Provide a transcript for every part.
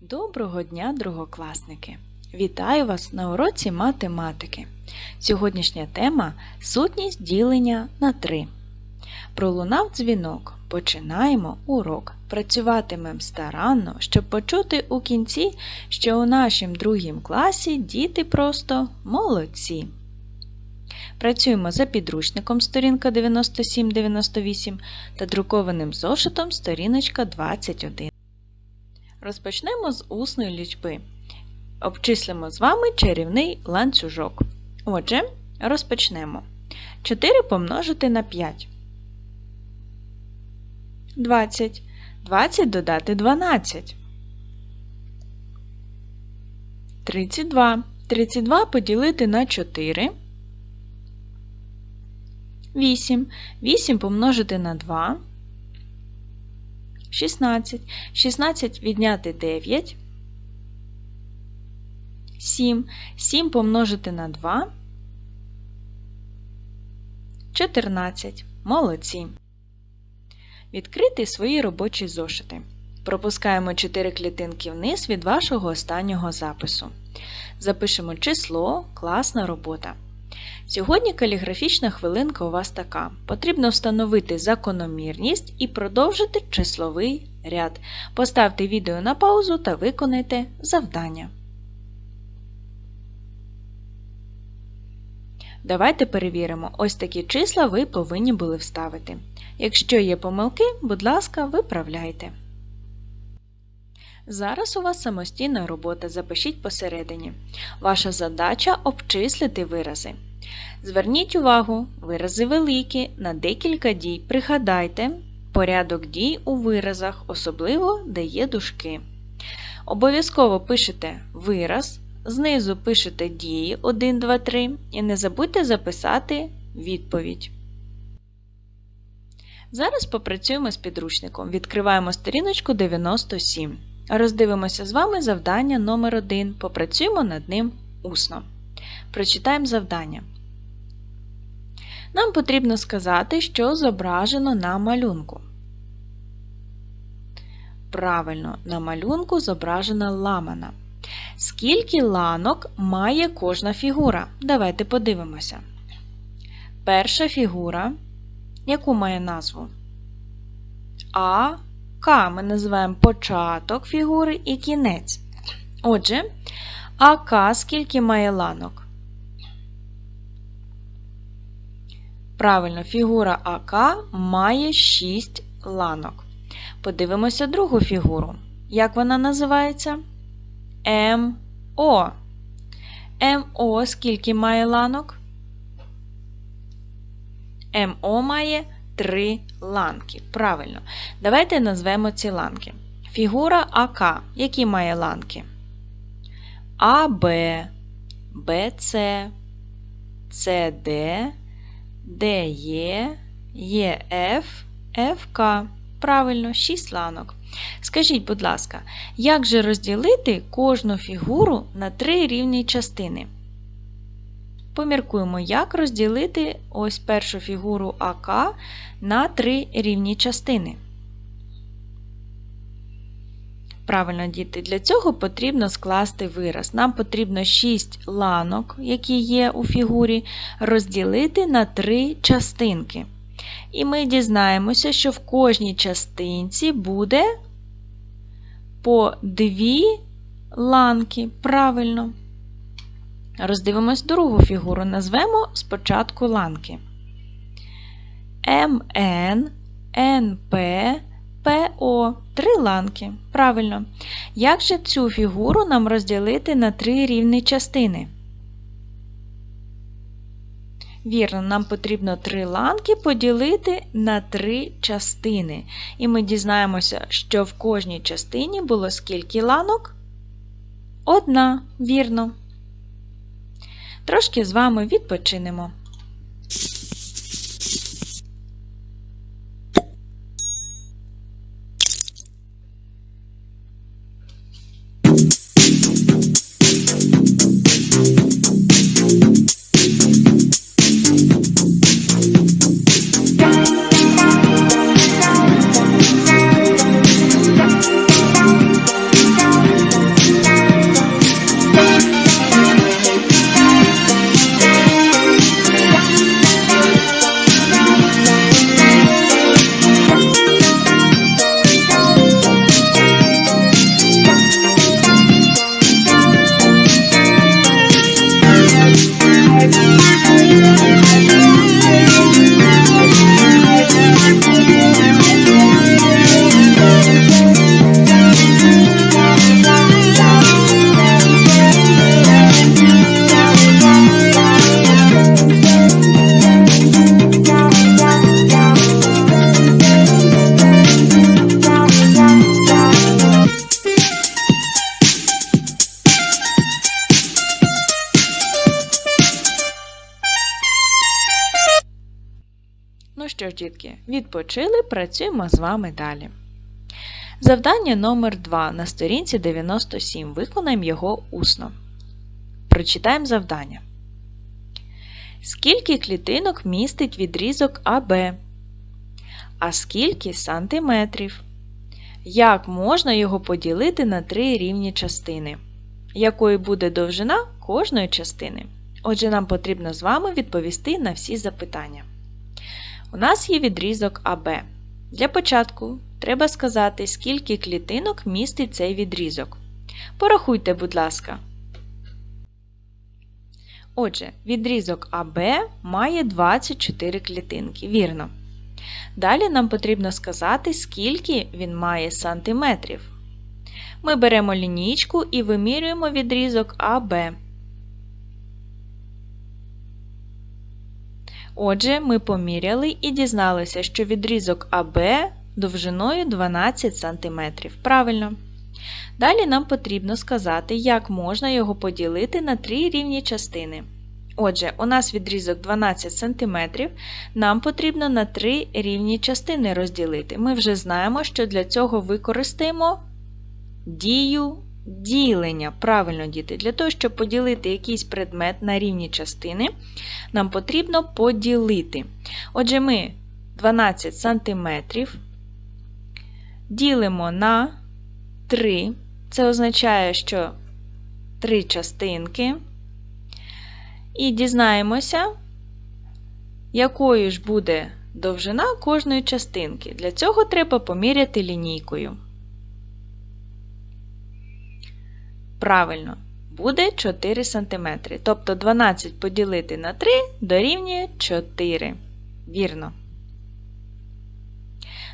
Доброго дня, другокласники! Вітаю вас на уроці математики. Сьогоднішня тема сутність ділення на 3. Пролунав дзвінок. Починаємо урок. Працюватимемо старанно, щоб почути у кінці, що у нашім другім класі діти просто молодці. Працюємо за підручником сторінка 97-98 та друкованим зошитом сторіночка 21. Розпочнемо з усної лічби. Обчислимо з вами чарівний ланцюжок. Отже, розпочнемо. 4 помножити на 5. 20. 20 додати 12. 32. 32 поділити на 4. 8. 8 помножити на 2. 16. 16 відняти 9. 7. 7 помножити на 2. 14. Молодці. Відкрити свої робочі зошити. Пропускаємо 4 клітинки вниз від вашого останнього запису. Запишемо число, класна робота. Сьогодні каліграфічна хвилинка у вас така. Потрібно встановити закономірність і продовжити числовий ряд. Поставте відео на паузу та виконайте завдання. Давайте перевіримо, ось такі числа ви повинні були вставити. Якщо є помилки, будь ласка, виправляйте. Зараз у вас самостійна робота, запишіть посередині. Ваша задача обчислити вирази. Зверніть увагу, вирази великі, на декілька дій. Пригадайте порядок дій у виразах, особливо де є дужки. Обов'язково пишете вираз, знизу пишете дії 1, 2, 3 і не забудьте записати відповідь. Зараз попрацюємо з підручником. Відкриваємо сторіночку 97. Роздивимося з вами завдання номер 1 Попрацюємо над ним усно. Прочитаємо завдання. Нам потрібно сказати, що зображено на малюнку. Правильно, на малюнку зображена ламана. Скільки ланок має кожна фігура? Давайте подивимося. Перша фігура, яку має назву? А, К ми називаємо початок фігури і кінець. Отже, АК скільки має ланок? Правильно, фігура АК має 6 ланок. Подивимося другу фігуру. Як вона називається? МО. МО скільки має ланок? МО має 3 ланки. Правильно. Давайте назвемо ці ланки. Фігура АК. Які має ланки? АБ, БЦ, СД, ДЕ, ЄФ, ФК. Правильно, 6 ланок. Скажіть, будь ласка, як же розділити кожну фігуру на три рівні частини? Поміркуємо, як розділити ось першу фігуру АК на три рівні частини. Правильно, діти, для цього потрібно скласти вираз. Нам потрібно 6 ланок, які є у фігурі, розділити на три частинки. І ми дізнаємося, що в кожній частинці буде по дві ланки. Правильно. Роздивимось другу фігуру. Назвемо спочатку ланки. МН, НП, ПО. Три ланки. Правильно. Як же цю фігуру нам розділити на три рівні частини? Вірно, нам потрібно три ланки поділити на три частини. І ми дізнаємося, що в кожній частині було скільки ланок? Одна, вірно. Трошки з вами відпочинемо. Відпочили, працюємо з вами далі. Завдання номер 2 на сторінці 97. Виконаємо його усно. Прочитаємо завдання. Скільки клітинок містить відрізок АБ? А скільки сантиметрів? Як можна його поділити на три рівні частини? Якою буде довжина кожної частини? Отже, нам потрібно з вами відповісти на всі запитання. У нас є відрізок АБ. Для початку треба сказати, скільки клітинок містить цей відрізок. Порахуйте, будь ласка. Отже, відрізок АБ має 24 клітинки. Вірно. Далі нам потрібно сказати, скільки він має сантиметрів. Ми беремо лінійку і вимірюємо відрізок АБ. Отже, ми поміряли і дізналися, що відрізок АБ довжиною 12 см. Правильно. Далі нам потрібно сказати, як можна його поділити на три рівні частини. Отже, у нас відрізок 12 см, нам потрібно на три рівні частини розділити. Ми вже знаємо, що для цього використаємо дію ділення. Правильно, діти, для того, щоб поділити якийсь предмет на рівні частини, нам потрібно поділити. Отже, ми 12 см ділимо на 3. Це означає, що 3 частинки. І дізнаємося, якою ж буде довжина кожної частинки. Для цього треба поміряти лінійкою. Правильно, буде 4 см. Тобто 12 поділити на 3 дорівнює 4. Вірно.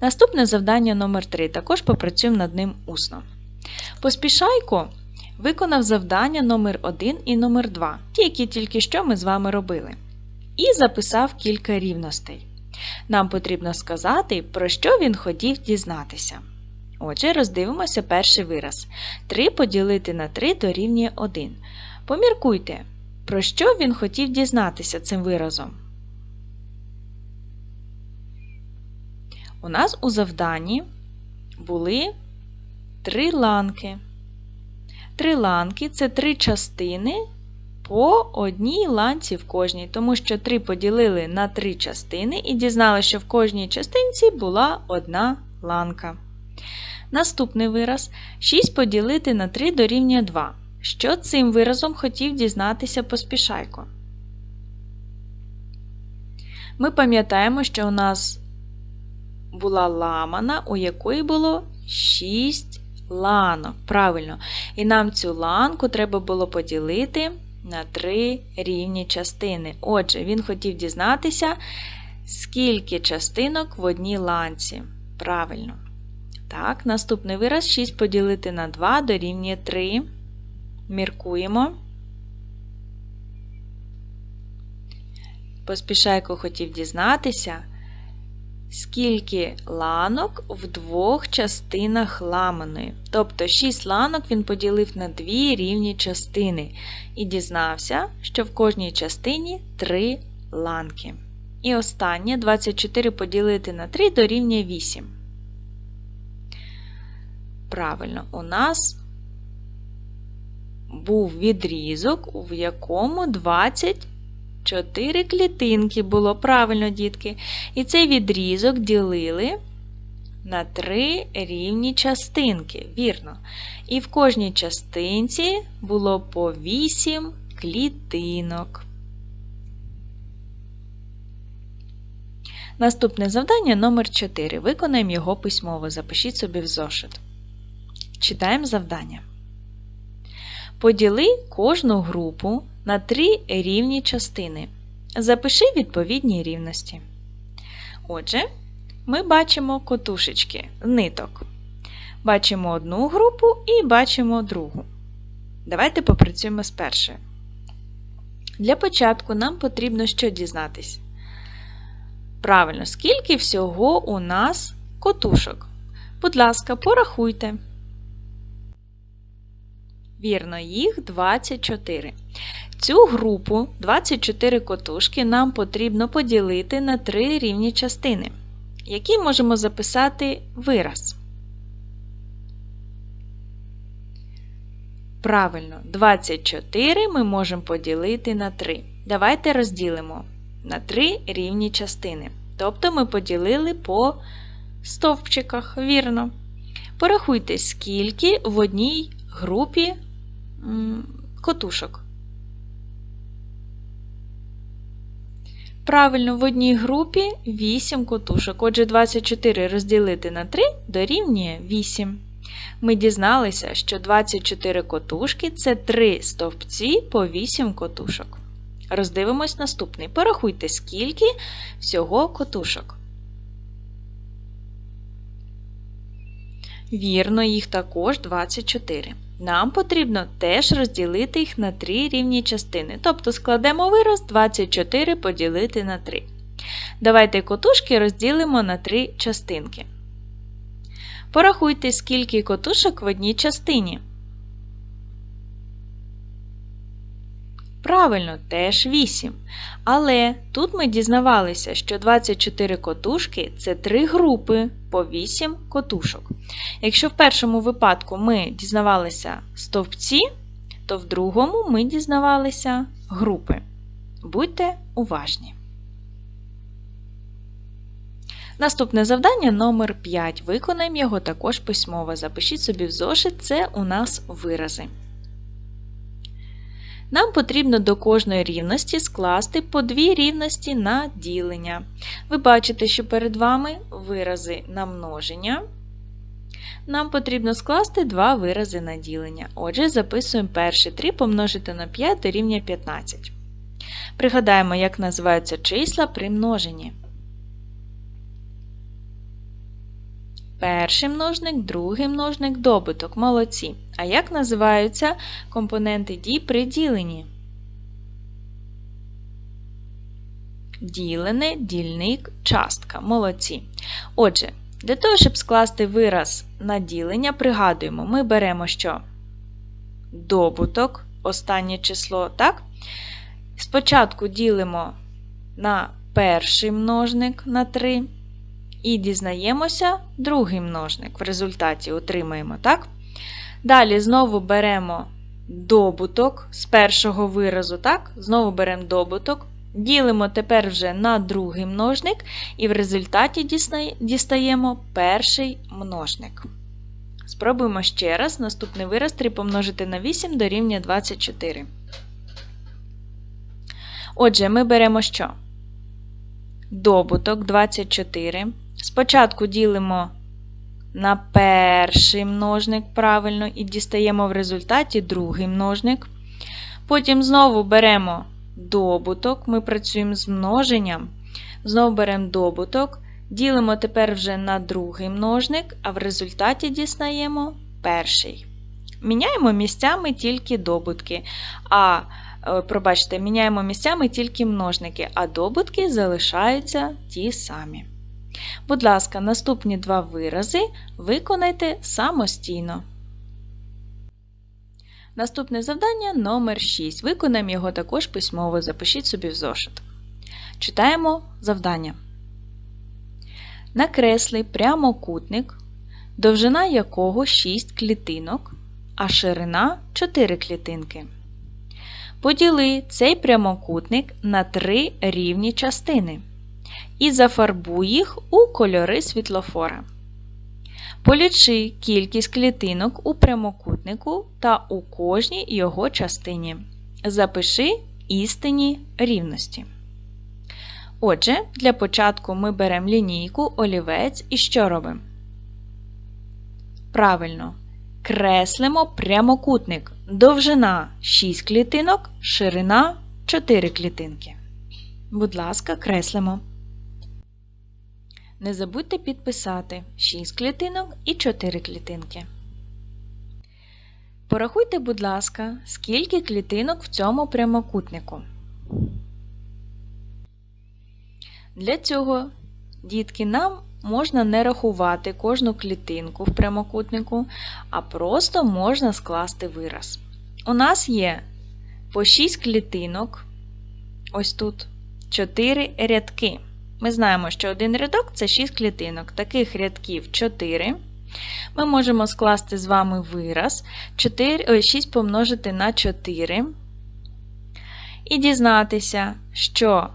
Наступне завдання номер 3 Також попрацюємо над ним усно. Поспішайко виконав завдання номер 1 і номер 2 ті, які тільки що ми з вами робили. І записав кілька рівностей. Нам потрібно сказати, про що він хотів дізнатися. Отже, роздивимося перший вираз. 3 поділити на 3 дорівнює 1. Поміркуйте, про що він хотів дізнатися цим виразом. У нас у завданні були три ланки. Три ланки це три частини по одній ланці в кожній, тому що 3 поділили на три частини і дізналися, що в кожній частинці була одна ланка. Наступний вираз 6 поділити на 3 дорівнює 2. Що цим виразом хотів дізнатися поспішайко? Ми пам'ятаємо, що у нас була ламана, у якої було 6 ланок. Правильно. І нам цю ланку треба було поділити на 3 рівні частини. Отже, він хотів дізнатися, скільки частинок в одній ланці. Правильно. Так, наступний вираз 6 поділити на 2 дорівнює 3. Міркуємо. Поспішайко хотів дізнатися, скільки ланок в двох частинах ламаної. Тобто 6 ланок він поділив на дві рівні частини і дізнався, що в кожній частині 3 ланки. І останнє 24 поділити на 3 дорівнює 8. Правильно, у нас був відрізок, в якому 24 клітинки було правильно, дітки. І цей відрізок ділили на три рівні частинки, вірно. І в кожній частинці було по 8 клітинок. Наступне завдання номер 4. Виконаємо його письмово. Запишіть собі в зошит. Читаємо завдання. Поділи кожну групу на три рівні частини. Запиши відповідні рівності. Отже, ми бачимо котушечки ниток. Бачимо одну групу і бачимо другу. Давайте попрацюємо з першою. Для початку нам потрібно що дізнатись? Правильно, скільки всього у нас котушок? Будь ласка, порахуйте. Вірно, їх 24. Цю групу 24 котушки нам потрібно поділити на три рівні частини, які можемо записати вираз. Правильно, 24 ми можемо поділити на 3. Давайте розділимо на 3 рівні частини. Тобто ми поділили по стовпчиках, вірно. Порахуйте, скільки в одній групі котушок. Правильно, в одній групі 8 котушок. Отже, 24 розділити на 3 дорівнює 8. Ми дізналися, що 24 котушки це 3 стовпці по 8 котушок. Роздивимось наступний. Порахуйте, скільки всього котушок. Вірно, їх також 24. Нам потрібно теж розділити їх на три рівні частини. Тобто складемо вираз 24 поділити на 3. Давайте котушки розділимо на три частинки. Порахуйте, скільки котушок в одній частині. Правильно, теж 8. Але тут ми дізнавалися, що 24 котушки це 3 групи по 8 котушок. Якщо в першому випадку ми дізнавалися стовпці, то в другому ми дізнавалися групи. Будьте уважні. Наступне завдання номер 5. Виконаємо його також письмово. Запишіть собі в зошит, це у нас вирази. Нам потрібно до кожної рівності скласти по дві рівності на ділення. Ви бачите, що перед вами вирази на множення. Нам потрібно скласти два вирази на ділення. Отже, записуємо перші 3 помножити на 5 дорівнює 15. Пригадаємо, як називаються числа при множенні. Перший множник, другий множник, добуток. Молодці. А як називаються компоненти дій при діленні? Ділене, дільник, частка. Молодці. Отже, для того, щоб скласти вираз на ділення, пригадуємо, ми беремо що? Добуток, останнє число, так? Спочатку ділимо на перший множник на 3. І дізнаємося другий множник. В результаті отримаємо, так? Далі знову беремо добуток з першого виразу, так? Знову беремо добуток, ділимо тепер вже на другий множник, і в результаті дістаємо перший множник. Спробуємо ще раз. Наступний вираз 3 помножити на 8 дорівнює 24. Отже, ми беремо що? Добуток 24. Спочатку ділимо на перший множник правильно і дістаємо в результаті другий множник. Потім знову беремо добуток, ми працюємо з множенням. Знову беремо добуток, ділимо тепер вже на другий множник, а в результаті дістаємо перший. Міняємо місцями тільки добутки. А, е, пробачте, міняємо місцями тільки множники, а добутки залишаються ті самі. Будь ласка, наступні два вирази виконайте самостійно. Наступне завдання номер 6. Виконаємо його також письмово. Запишіть собі в зошит. Читаємо завдання. Накресли прямокутник, довжина якого 6 клітинок, а ширина 4 клітинки. Поділи цей прямокутник на три рівні частини і зафарбуй їх у кольори світлофора. Полічи кількість клітинок у прямокутнику та у кожній його частині. Запиши істинні рівності. Отже, для початку ми беремо лінійку, олівець і що робимо? Правильно. Креслимо прямокутник. Довжина 6 клітинок, ширина 4 клітинки. Будь ласка, креслимо. Не забудьте підписати 6 клітинок і 4 клітинки. Порахуйте, будь ласка, скільки клітинок в цьому прямокутнику. Для цього, дітки, нам можна не рахувати кожну клітинку в прямокутнику, а просто можна скласти вираз. у нас є по 6 клітинок, ось тут 4 рядки. Ми знаємо, що один рядок це 6 клітинок. Таких рядків 4. Ми можемо скласти з вами вираз 4, 6 помножити на 4 і дізнатися, що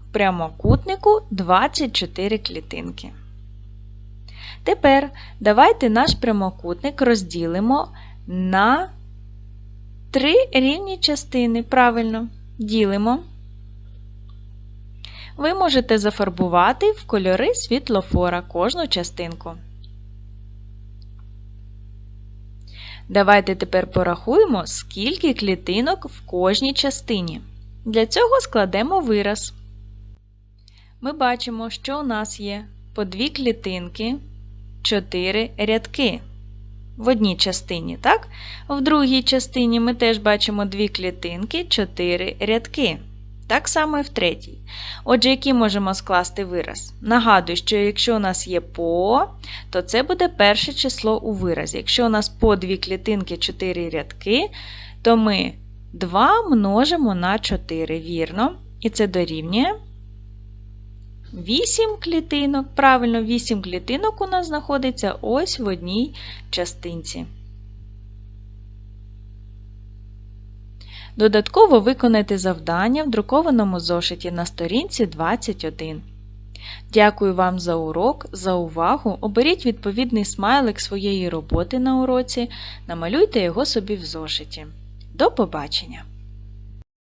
в прямокутнику 24 клітинки. Тепер давайте наш прямокутник розділимо на три рівні частини. Правильно, ділимо. Ви можете зафарбувати в кольори світлофора кожну частинку. Давайте тепер порахуємо, скільки клітинок в кожній частині. Для цього складемо вираз. Ми бачимо, що у нас є по дві клітинки, 4 рядки. В одній частині, так? В другій частині ми теж бачимо дві клітинки, 4 рядки. Так само і в третій. Отже, який можемо скласти вираз? Нагадую, що якщо у нас є по, то це буде перше число у виразі. Якщо у нас по дві клітинки 4 рядки, то ми 2 множимо на 4, вірно. І це дорівнює 8 клітинок. Правильно, 8 клітинок у нас знаходиться ось в одній частинці. Додатково виконайте завдання в друкованому зошиті на сторінці 21. Дякую вам за урок, за увагу. Оберіть відповідний смайлик своєї роботи на уроці, намалюйте його собі в зошиті. До побачення!